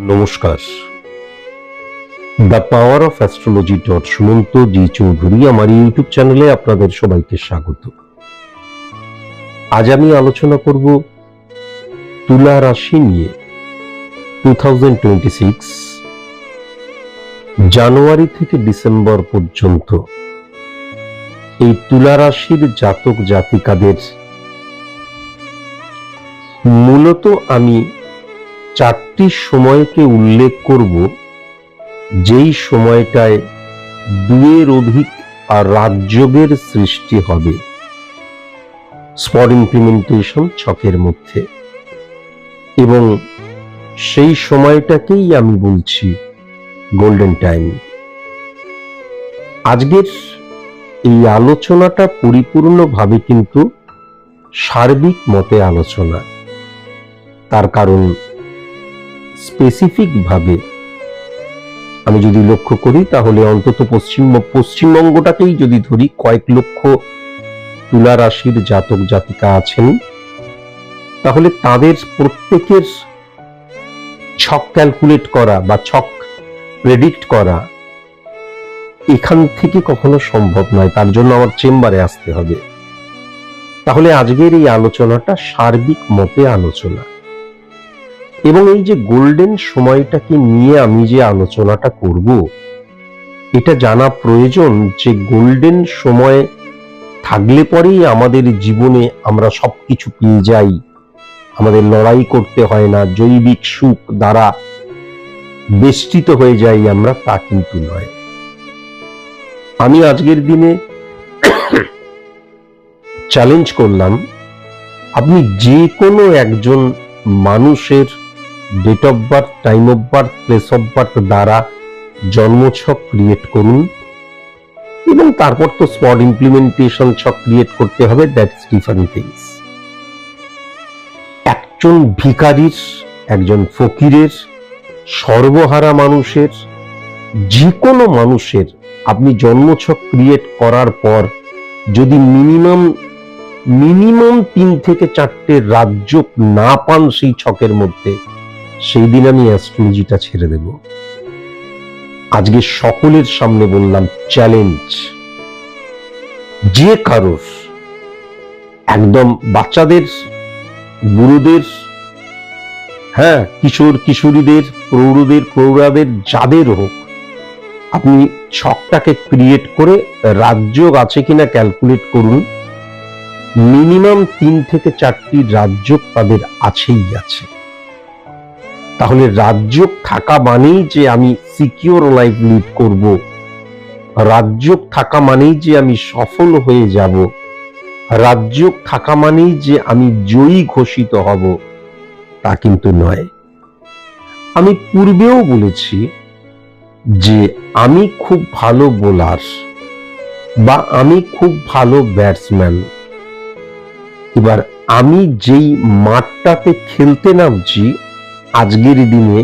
নমস্কার। The power of astrology dot Sumanta G Chowdhury আমার YouTube চ্যানেলে আপনাদের সবাইকে স্বাগত। আজ আমি আলোচনা করব তুলা রাশি নিয়ে। টু জানুয়ারি থেকে ডিসেম্বর পর্যন্ত এই তুলা রাশির জাতক জাতিকাদের মূলত আমি চারটি সময়কে উল্লেখ করব, যেই সময়টায় দুয়ের অধিক আর রাজযোগের সৃষ্টি হবে। স্পট ইমপ্লিমেন্টেশন ছকের মধ্যে। এবং সেই সময়টাকেই আমি বলছি গোল্ডেন টাইম আজকের এই আলোচনাটা পরিপূর্ণভাবে কিন্তু সার্বিক মতে আলোচনা। তার কারণ স্পেসিফিক ভাবে আমি যদি লক্ষ্য করি, তাহলে অন্তত পশ্চিম পশ্চিমবঙ্গটাকেই যদি ধরি, কয়েক লক্ষ তুলা রাশির জাতক জাতিকা আছেন, তাহলে তাদের প্রত্যেকের ছক ক্যালকুলেট করা বা ছক প্রেডিক্ট করা এখান থেকে কখনো সম্ভব নয়। তার জন্য আমার চেম্বারে আসতে হবে। তাহলে আজকের এই আলোচনাটা সার্বিক মতে আলোচনা। এবং এই যে গোল্ডেন সময়টাকে নিয়ে আমি যে আলোচনাটা করব, এটা জানা প্রয়োজন যে গোল্ডেন সময় থাকলে পরেই আমাদের জীবনে আমরা সবকিছু পেয়ে যাই। আমাদের লড়াই করতে হয় না, জৈবিক সুখ দ্বারা বেষ্টিত হয়ে যাই আমরা, তা কিন্তু নয়। আমি আজকের দিনে চ্যালেঞ্জ করলাম, আপনি যে কোনো একজন মানুষের date of birth time of birth place of birth দ্বারা জন্মছক ক্রিয়েট করুন এবং তারপর তো স্পট ইমপ্লিমেন্টেশন ছক ক্রিয়েট করতে হবে দ্যাটস ডিফারেন্ট থিংস একজন ভিকারির একজন ফকিরের, সর্বহারা মানুষের যে কোনো মানুষের আপনি জন্মছক ক্রিয়েট করার পর যদি মিনিমাম মিনিমাম তিন থেকে চারটে রাজ্য না পান সেই ছকের মধ্যে সেই দিন আমি অ্যাস্ট্রোলজিটা ছেড়ে দেব। আজকে সকলের সামনে বললাম চ্যালেঞ্জ যে কারোর, একদম বাচ্চাদের, বুড়োদের হ্যাঁ কিশোর, কিশোরীদের, প্রৌঢ়দের, প্রৌঢ়াদের, যাদের হোক, আপনি ছকটাকে ক্রিয়েট করে রাজ্য আছে কিনা ক্যালকুলেট করুন। মিনিমাম তিন থেকে চারটি রাজ্য তাদের আছেই আছে। তাহলে রাজ্য থাকা মানেই যে আমি সিকিওর লাইফ লিড করব। রাজ্য থাকা মানেই যে আমি সফল হয়ে যাব। রাজ্য থাকা মানেই যে আমি জয়ী ঘোষিত হব, তা কিন্তু নয়। আমি পূর্বেও বলেছি যে আমি খুব ভালো বোলার বা আমি খুব ভালো ব্যাটসম্যান এবার আমি যেই মাঠটাতে খেলতে নামছি আজকের দিনে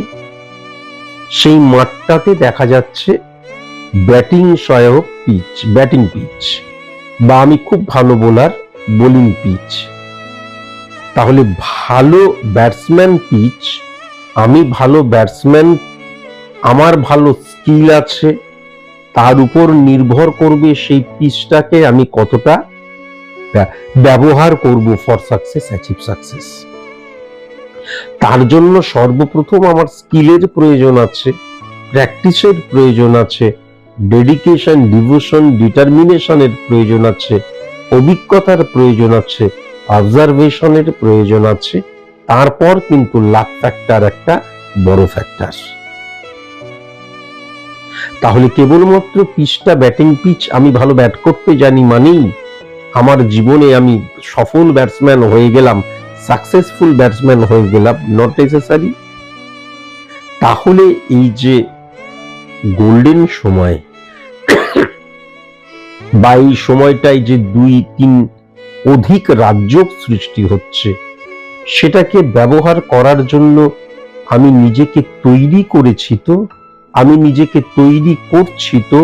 সেই মাঠটাতে দেখা যাচ্ছে ব্যাটিং সহায়ক পিচ, ব্যাটিং পিচ বা আমি খুব ভালো বোলার, বোলিং পিচ। তাহলে ভালো ব্যাটসম্যান পিচ, আমি ভালো ব্যাটসম্যান, আমার ভালো স্কিল আছে, তার উপর নির্ভর করবে সেই পিচটাকে আমি কতটা ব্যবহার করব ফর সাকসেস অ্যাচিভ সাকসেস তার জন্য সর্বপ্রথম আমার স্কিলের প্রয়োজন আছে, প্র্যাকটিসের প্রয়োজন আছে, ডেডিকেশন, ডিভোশন, ডিটারমিনেশনের প্রয়োজন আছে, অভিজ্ঞতার প্রয়োজন আছে, অবজারভেশনের প্রয়োজন আছে, তারপর কিন্তু লাক ফ্যাক্টর একটা বড় ফ্যাক্টর। তাহলে কেবলমাত্র পিচটা ব্যাটিং পিচ আমি ভালো ব্যাট করতে জানি মানেই আমার জীবনে আমি সফল ব্যাটসম্যান হয়ে গেলাম সাকসেসফুল ব্যাটসম্যান হয়ে গেলাম নট নেসেসারি তাহলে এই যে গোল্ডেন সময়, বা এই সময়টায় যে দুই, তিন অধিক রাজ্য সৃষ্টি হচ্ছে, সেটাকে ব্যবহার করার জন্য আমি নিজেকে তৈরি করেছি তো, আমি নিজেকে তৈরি করছি তো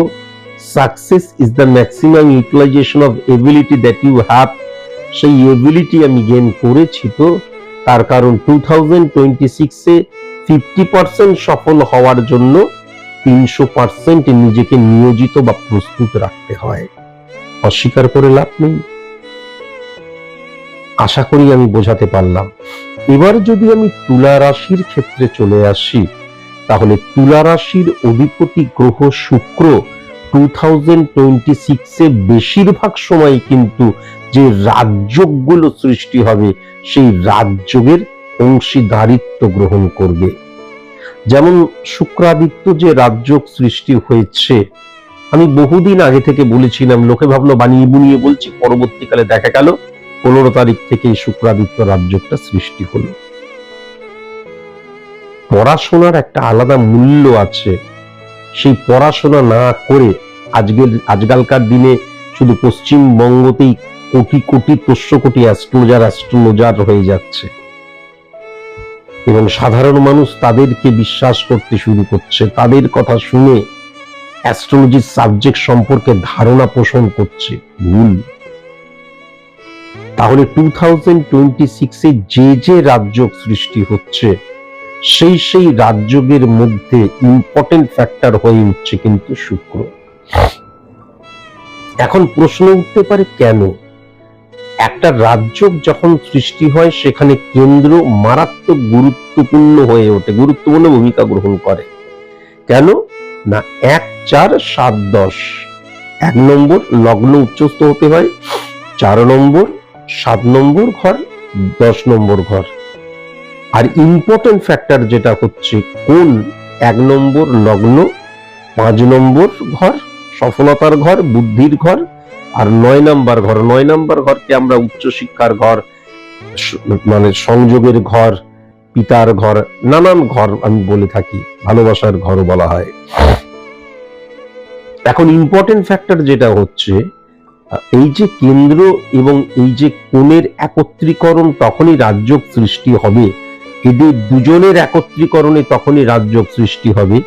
success is the maximum utilization of ability that you have সেই এবিলিটি আমি গেন করেছি তো, তার কারণ টু থাউজেন্ড টোয়েন্টি সিক্সে ফিফটি পার্সেন্ট সফল হওয়ার জন্য তিনশো পার্সেন্ট নিজেকে নিয়োজিত বা প্রস্তুত রাখতে হয়। অস্বীকার করে লাভ নেই। আশা করি আমি বোঝাতে পারলাম। এবার যদি আমি তুলা রাশির ক্ষেত্রে চলে আসি, তাহলে তুলা রাশির অধিপতি গ্রহ শুক্র টু থাউজেন্ড টোয়েন্টি সিক্সে বেশিরভাগ সময় কিন্তু যে রাজযোগগুলো সৃষ্টি হবে, সেই রাজযোগের অংশীদারিত্ব গ্রহণ করবে। যেমন শুক্রাদিত্য যে রাজযোগ সৃষ্টি হয়েছে, আমি বহুদিন আগে থেকে বলেছিলাম, লোকে ভাবলো বানিয়ে বুনিয়ে বলছি, পরবর্তীকালে দেখা গেল, পনেরো তারিখ থেকে শুক্রাদিত্য রাজযোগটা সৃষ্টি হলো। পড়াশোনার একটা আলাদা মূল্য আছে। সেই পড়াশোনা না করে আজকের আজকালকার দিনে শুধু পশ্চিমবঙ্গতেই কোটি কোটি তোষ্য কোটি অ্যাস্ট্রোলজার অ্যাস্ট্রোলজার হয়ে যাচ্ছে। এবং সাধারণ মানুষ তাদেরকে বিশ্বাস করতে শুরু করছে। তাদের কথা শুনে অ্যাস্ট্রোলজির সাবজেক্ট সম্পর্কে ধারণা পোষণ করছে। ভুল। তাহলে টু থাউজেন্ড টোয়েন্টি সিক্সে যে যে রাজযোগ সৃষ্টি হচ্ছে, সেই সেই রাজযোগের মধ্যে ইম্পর্টেন্ট ফ্যাক্টর হয়ে উঠছে কিন্তু শুক্র। এখন প্রশ্ন উঠতে পারে কেন? একটা রাজযোগ যখন সৃষ্টি হয়, সেখানে কেন্দ্র মারাত্মক গুরুত্বপূর্ণ হয়ে ওঠে, গুরুত্বপূর্ণ ভূমিকা গ্রহণ করে। কেন? না, এক, চার, সাত, দশ। এক নম্বর লগ্ন উচ্চস্থ হতে হয়, চার নম্বর, সাত নম্বর ঘর, দশ নম্বর ঘর। আর ইম্পর্টেন্ট ফ্যাক্টর যেটা হচ্ছে, কোন এক নম্বর লগ্ন, পাঁচ নম্বর ঘর, সফলতার ঘর, বুদ্ধির ঘর আর নয় নাম্বার ঘর, নয় নাম্বার ঘরকে আমরা উচ্চশিক্ষার ঘর মানে সংযোগের ঘর, পিতার ঘর, নানান ঘর আমি বলে থাকি, ভালোবাসার ঘর বলা হয়। এখন ইম্পর্টেন্ট ফ্যাক্টর যেটা হচ্ছে এই যে কেন্দ্র এবং এই যে কোণের একত্রীকরণ তখনই রাজ্যক সৃষ্টি হবে। এদের দুজনের একত্রীকরণে তখনই রাজ্যক সৃষ্টি হবে,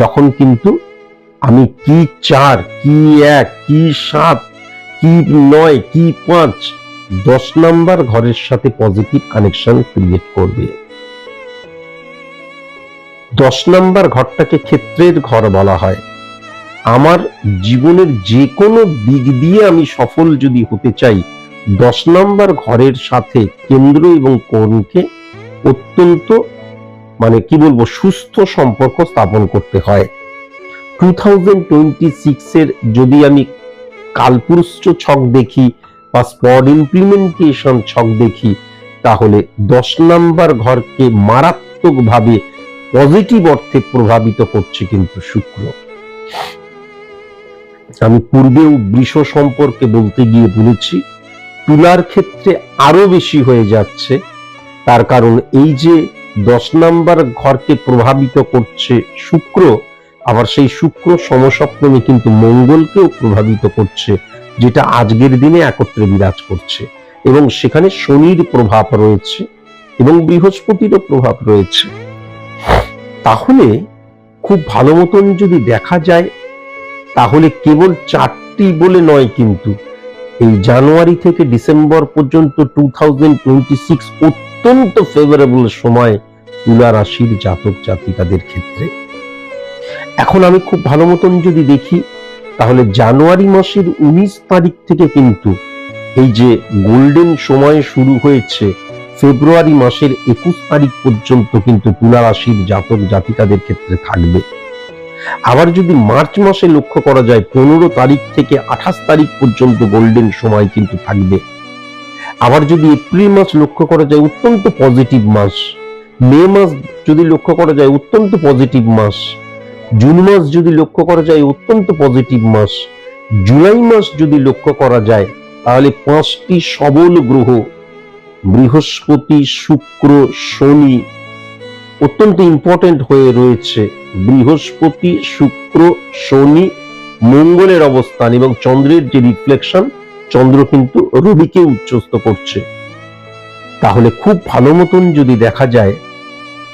যখন কিন্তু আমি কি চার, কি এক, কি সাত কি নয়, কি পাঁচ? দশ নাম্বার ঘরের সাথে পজিটিভ কানেকশন ক্রিয়েট করবে। দশ নাম্বার ঘরটাকে ক্ষেত্রের ঘর বলা হয়। আমার জীবনের যে কোনো দিক দিয়ে আমি সফল যদি হতে চাই, দশ নাম্বার ঘরের সাথে কেন্দ্র এবং কোণকে অত্যন্ত মানে কি বলব, সুস্থ সম্পর্ক স্থাপন করতে হয়। টু থাউজেন্ড টোয়েন্টি সিক্সের যদি আমি কালপুরুষ ছক দেখি বা স্পট ইমপ্লিমেন্টেশন ছক দেখি, তাহলে দশ নাম্বার ঘরকে মারাত্মকভাবে পজিটিভ অর্থে প্রভাবিত করছে কিন্তু শুক্র। আমি পূর্বেও বৃষ সম্পর্কে বলতে গিয়ে বলেছি, তুলার ক্ষেত্রে আরও বেশি হয়ে যাচ্ছে, তার কারণ এই যে দশ নাম্বার ঘরকে প্রভাবিত করছে শুক্র আবার সেই শুক্র সমসপ্তমে কিন্তু মঙ্গলকেও প্রভাবিত করছে, যেটা আজকের দিনে একত্রে বিরাজ করছে। এবং সেখানে শনির প্রভাব রয়েছে এবং বৃহস্পতিরও প্রভাব রয়েছে। তাহলে খুব ভালো মতন যদি দেখা যায়, তাহলে কেবল চারটি বলে নয় কিন্তু এই জানুয়ারি থেকে ডিসেম্বর পর্যন্ত টু অত্যন্ত ফেভারেবল সময় তুলা রাশির জাতক জাতিকাদের ক্ষেত্রে। এখন আমি খুব ভালো মতন যদি দেখি, তাহলে জানুয়ারি মাসের উনিশ তারিখ থেকে কিন্তু এই যে গোল্ডেন সময় শুরু হয়েছে, ফেব্রুয়ারি মাসের একুশ তারিখ পর্যন্ত কিন্তু তুলা রাশির জাতক জাতিকাদের ক্ষেত্রে থাকবে। আবার যদি মার্চ মাসে লক্ষ্য করা যায়, পনেরো তারিখ থেকে আঠাশ তারিখ পর্যন্ত গোল্ডেন সময় কিন্তু থাকবে। আবার যদি এপ্রিল মাস লক্ষ্য করা যায়, অত্যন্ত পজিটিভ মাস। মে মাস যদি লক্ষ্য করা যায়, অত্যন্ত পজিটিভ মাস। জুন মাস যদি লক্ষ্য করা যায়, অত্যন্ত পজিটিভ মাস। জুলাই মাস যদি লক্ষ্য করা যায়, তাহলে পাঁচটি সবল গ্রহ, বৃহস্পতি, শুক্র, শনি, অত্যন্ত ইম্পর্টেন্ট হয়ে রয়েছে। বৃহস্পতি, শুক্র, শনি, মঙ্গলের অবস্থান এবং চন্দ্রের যে রিফ্লেকশন চন্দ্র কিন্তু রবিকে উচ্চস্ত করছে। তাহলে খুব ভালো মতন যদি দেখা যায়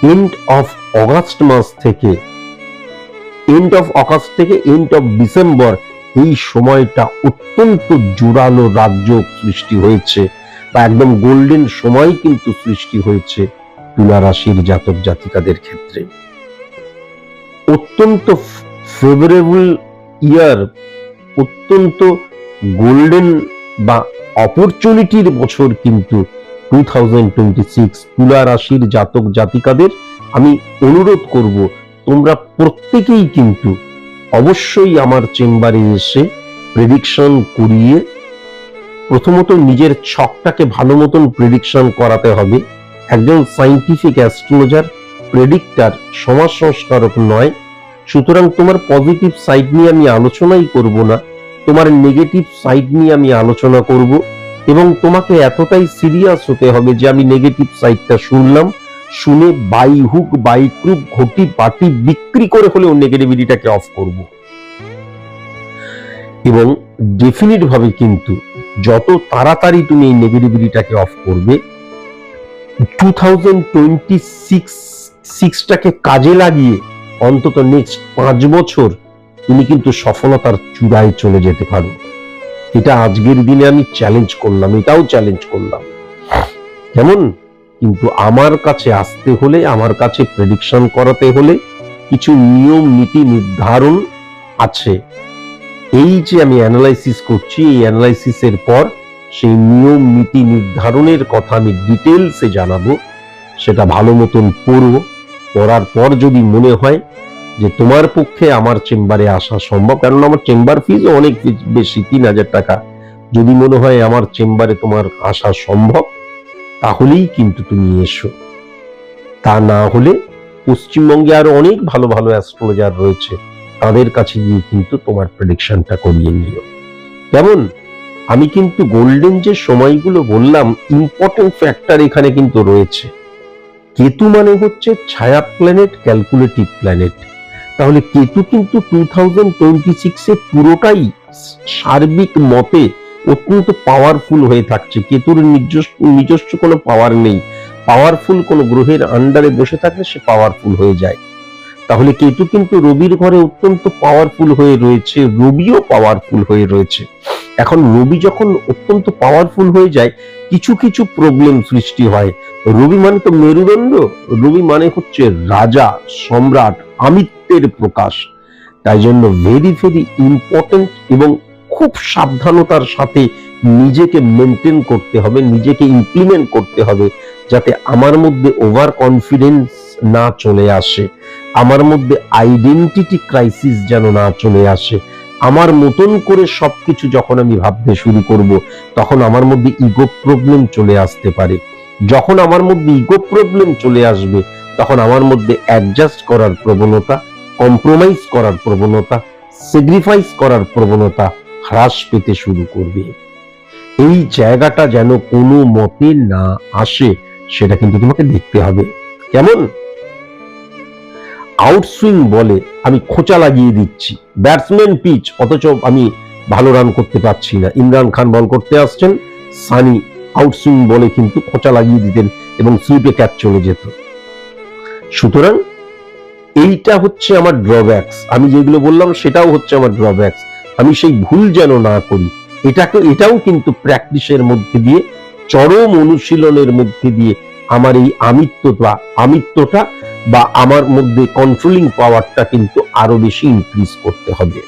এন্ড অফ অগাস্ট মাস থেকে এন্ড অফ অগাস্ট থেকে এন্ড অফ ডিসেম্বর এই সময়টা অত্যন্ত জোরালো রাজ্য সৃষ্টি হয়েছে বা একদম গোল্ডেন সময় কিন্তু সৃষ্টি হয়েছে তুলা রাশির জাতক জাতিকাদের ক্ষেত্রে। অত্যন্ত ফেভারেবল ইয়ার অত্যন্ত গোল্ডেন বা অপরচুনিটির বছর কিন্তু টু থাউজেন্ড টোয়েন্টি সিক্স তুলা রাশির জাতক জাতিকাদের। আমি অনুরোধ করব তোমরা প্রত্যেকেই কিন্তু অবশ্যই আমার চেম্বারে এসে প্রেডিকশন করিয়ে প্রথমত নিজের ছকটাকে ভালো মতন প্রেডিকশন করাতে হবে। একজন সাইন্টিফিক অ্যাস্ট্রোলজার প্রেডিক্টার সমাজ সংস্কারক নয়। সুতরাং তোমার পজিটিভ সাইড নিয়ে আমি আলোচনাই করব না, তোমার নেগেটিভ সাইড নিয়ে আমি আলোচনা করব এবং তোমাকে এতটাই সিরিয়াস হতে হবে যে আমি নেগেটিভ সাইডটা শুনলাম। শুনে বাই হুক, বাই ক্রুপ, ঘটি, পাটি বিক্রি করে হলেও নেগেটিভিটিটাকে অফ করব। এবং ডেফিনিট ভাবে কিন্তু যত তাড়াতাড়ি তুমি এই নেগেটিভিটিটাকে অফ করবে টু থাউজেন্ড টোয়েন্টি সিক্স সিক্সটাকে কাজে লাগিয়ে অন্তত নেক্সট পাঁচ বছর তুমি কিন্তু সফলতার চূড়ায় চলে যেতে পারো। এটা আজকের দিনে আমি চ্যালেঞ্জ করলাম, এটাও চ্যালেঞ্জ করলাম। কেমন? কিন্তু আমার কাছে আসতে হলে, আমার কাছে প্রেডিকশন করাতে হলে কিছু নিয়ম, নীতি নির্ধারণ আছে। এই যে আমি অ্যানালাইসিস করছি, এই অ্যানালাইসিসের পর সেই নিয়ম, নীতি নির্ধারণের কথা আমি ডিটেলসে জানাব, সেটা ভালো মতন পড়ো পড়ার পর যদি মনে হয় যে তোমার পক্ষে আমার চেম্বারে আসা সম্ভব, কারণ আমার চেম্বার ফিজও অনেক বেশি তিন হাজার টাকা। যদি মনে হয় আমার চেম্বারে তোমার আসা সম্ভব তাহলেই কিন্তু তুমি এসো। তা না হলে পশ্চিমবঙ্গে আরও অনেক ভালো ভালো অ্যাস্ট্রোলজার রয়েছে। তাদের কাছে গিয়ে কিন্তু তোমার প্রেডিকশনটা করিয়ে নিও। কেমন আমি কিন্তু গোল্ডেন যে সময়গুলো বললাম ইম্পর্টেন্ট ফ্যাক্টর এখানে কিন্তু রয়েছে। কেতু মানে হচ্ছে ছায়া প্ল্যানেট ক্যালকুলেটিভ প্ল্যানেট তাহলে কেতু কিন্তু টু থাউজেন্ড টোয়েন্টি সিক্সে পুরোটাই সার্বিক মতে অত্যন্ত পাওয়ারফুল হয়ে থাকছে। কেতুর নিজস্ব নিজস্ব কোনো পাওয়ার নেই। পাওয়ারফুল কোনো গ্রহের আন্ডারে বসে থাকলে সে পাওয়ারফুল হয়ে যায়। তাহলে কেতু কিন্তু রবির ঘরে অত্যন্ত পাওয়ারফুল হয়ে রয়েছে, রবিও পাওয়ারফুল হয়ে রয়েছে। এখন রবি যখন অত্যন্ত পাওয়ারফুল হয়ে যায়, কিছু কিছু প্রবলেম সৃষ্টি হয়। রবি মানে তো মেরুদণ্ড, রবি মানে হচ্ছে রাজা, সম্রাট, আমিত্বের প্রকাশ। তাই জন্য ভেরি ভেরি ইম্পর্টেন্ট এবং খুব সাবধানতার সাথে নিজেকে মেনটেন করতে হবে, নিজেকে ইমপ্লিমেন্ট করতে হবে যাতে আমার মধ্যে ওভার কনফিডেন্স না চলে আসে, আমার মধ্যে আইডেন্টিটি ক্রাইসিস যেন না চলে আসে। আমার মতন করে সবকিছু যখন আমি ভাবতে শুরু করব, তখন আমার মধ্যে ইগো প্রবলেম চলে আসতে পারে। যখন আমার মধ্যে ইগো প্রবলেম চলে আসবে, তখন আমার মধ্যে অ্যাডজাস্ট করার প্রবণতা কম্প্রোমাইজ করার প্রবণতা স্যাক্রিফাইস করার প্রবণতা হ্রাস পেতে শুরু করবে। এই জায়গাটা যেন কোনো মতে না আসে, সেটা কিন্তু তোমাকে দেখতে হবে। কেমন? আউটসুইং বলে আমি খোঁচা লাগিয়ে দিচ্ছি। ব্যাটসম্যান পিচ অথচ আমি ভালো রান করতে পারছি না। ইমরান খান বল করতে আসছেন। সানি আউটসুইং বলে কিন্তু খোঁচা লাগিয়ে দিতেন এবং সুইপে ক্যাচ চলে যেত। সুতরাং এইটা হচ্ছে আমার ড্রব্যাকস আমি যেগুলো বললাম সেটাও হচ্ছে আমার ড্রব্যাকস আমি সেই ভুল যেন না করি। এটাকে, এটাও কিন্তু প্র্যাকটিসের মধ্যে দিয়ে, চরম অনুশীলনের মধ্যে দিয়ে আমার এই আমিত্বটা আমিত্বটা বা আমার মধ্যে কন্ট্রোলিং পাওয়ারটা কিন্তু আরও বেশি ইনক্রিজ করতে হবে।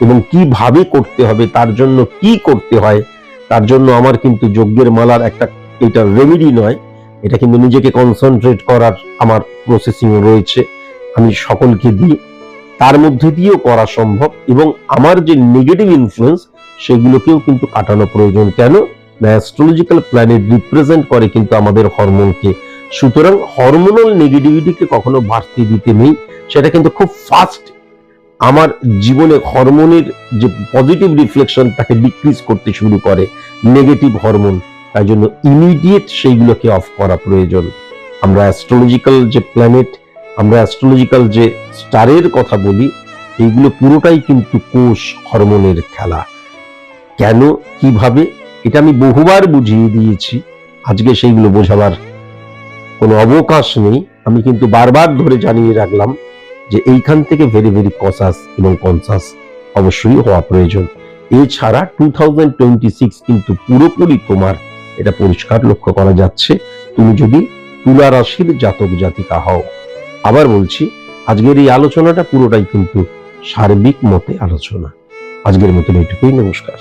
এবং কীভাবে করতে হবে, তার জন্য কি করতে হয়, তার জন্য আমার কিন্তু যজ্ঞের মালার একটা, এটা রেমেডি নয়। এটা কিন্তু নিজেকে কনসেন্ট্রেট করার আমার প্রসেসিং রয়েছে। আমি সকলকে দিই। তার মধ্যে দিয়েও করা সম্ভব এবং আমার যে নেগেটিভ ইনফ্লুয়েন্স সেগুলোকেও কিন্তু কাটানো প্রয়োজন। কেন? না অ্যাস্ট্রোলজিক্যাল প্ল্যানেট রিপ্রেজেন্ট করে কিন্তু আমাদের হরমোনকে। সুতরাং হরমোনাল নেগেটিভিটিকে কখনো বাড়তে দিতে নেই। সেটা কিন্তু খুব ফাস্ট আমার জীবনে হরমোনের যে পজিটিভ রিফ্লেকশন তাকে ডিক্রিজ করতে শুরু করে নেগেটিভ হরমোন তাই জন্য ইমিডিয়েট সেইগুলোকে অফ করা প্রয়োজন। আমরা অ্যাস্ট্রোলজিক্যাল যে প্ল্যানেট আমরা অ্যাস্ট্রোলজিক্যাল যে স্টারের কথা বলি, এইগুলো পুরোটাই কিন্তু কোষ হরমোনের খেলা। কেন? কীভাবে? এটা আমি বহুবার বুঝিয়ে দিয়েছি। আজকে সেইগুলো বোঝাবার কোনো অবকাশ নেই। আমি কিন্তু বারবার ধরে জানিয়ে রাখলাম যে এইখান থেকে ভেরি ভেরি কসাস এবং কনসাস অবশ্যই হওয়া প্রয়োজন। এছাড়া টু থাউজেন্ড টোয়েন্টি সিক্স কিন্তু পুরোপুরি তোমার এটা পরিষ্কার লক্ষ্য করা যাচ্ছে। তুমি যদি তুলা রাশির জাতক জাতিকা হও আবার বলছি আজকের এই আলোচনাটা পুরোটাই কিন্তু সার্বিক মতে আলোচনা। আজকের মতন এইটুকুই নমস্কার।